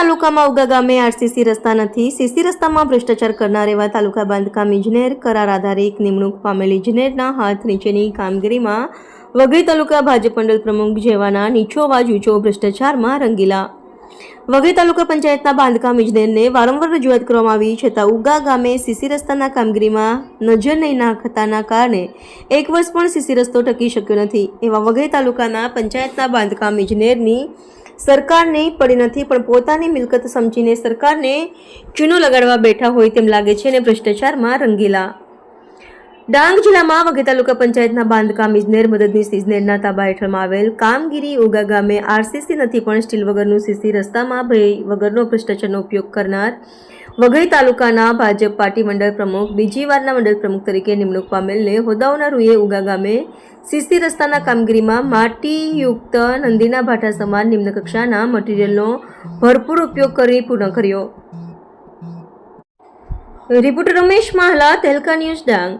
તાલુકામાં ઉગા ગામે આરસીસી રસ્તા નથી. સીસી રસ્તામાં ભ્રષ્ટાચાર કરનાર એવા તાલુકા બાંધકામ ઇજનેર કરાર આધારિત નિમણૂક પામેલ ઇજનેરના હાથ નીચેની કામગીરીમાં વઘઈ તાલુકા ભાજપ મંડળ પ્રમુખ જેવાના નીચો અવાજ, ઊંચો ભ્રષ્ટાચારમાં રંગીલા. વઘઈ તાલુકા પંચાયતના બાંધકામ ઇજનેરને વારંવાર રજૂઆત કરવામાં આવી છતાં ઉગા ગામે સીસી રસ્તાના કામગીરીમાં નજર નહીં નાખતાના કારણે એક વર્ષ પણ સીસી રસ્તો ટકી શક્યો નથી. એવા વઘઈ તાલુકાના પંચાયતના બાંધકામ ઇજનેરની સરકારને પડી નથી, પણ પોતાની મિલકત સમજીને સરકારને ચૂનો લગાડવા બેઠા હોય તેમ લાગે છે અને ભ્રષ્ટાચારમાં રંગીલા. ડાંગ જિલ્લામાં વઘઈ તાલુકા પંચાયતના બાંધકામ ઇજનેર મદદનીશ ઇજનેરના તાબા હેઠળમાં આવેલ કામગીરી ઉગા ગામે આરસીસી નથી, પણ સ્ટીલ વગરનું સીસી રસ્તામાં ભય વગરનો ભ્રષ્ટાચારનો ઉપયોગ કરનાર વઘઈ તાલુકાના ભાજપ પાર્ટી મંડળ પ્રમુખ, બીજી વારના મંડળ પ્રમુખ તરીકે નિમણૂક પામેલને હોદાઓના રૂએ ઉગા ગામે સીસી રસ્તાના કામગીરીમાં માટીયુક્ત નંદીના ભાટા સમાન નિમ્ન કક્ષાના મટીરીયલનો ભરપૂર ઉપયોગ કરી પૂર્ણ કર્યો. રિપોર્ટર રમેશ માહલા તેલકા ન્યૂઝ ડાંગ.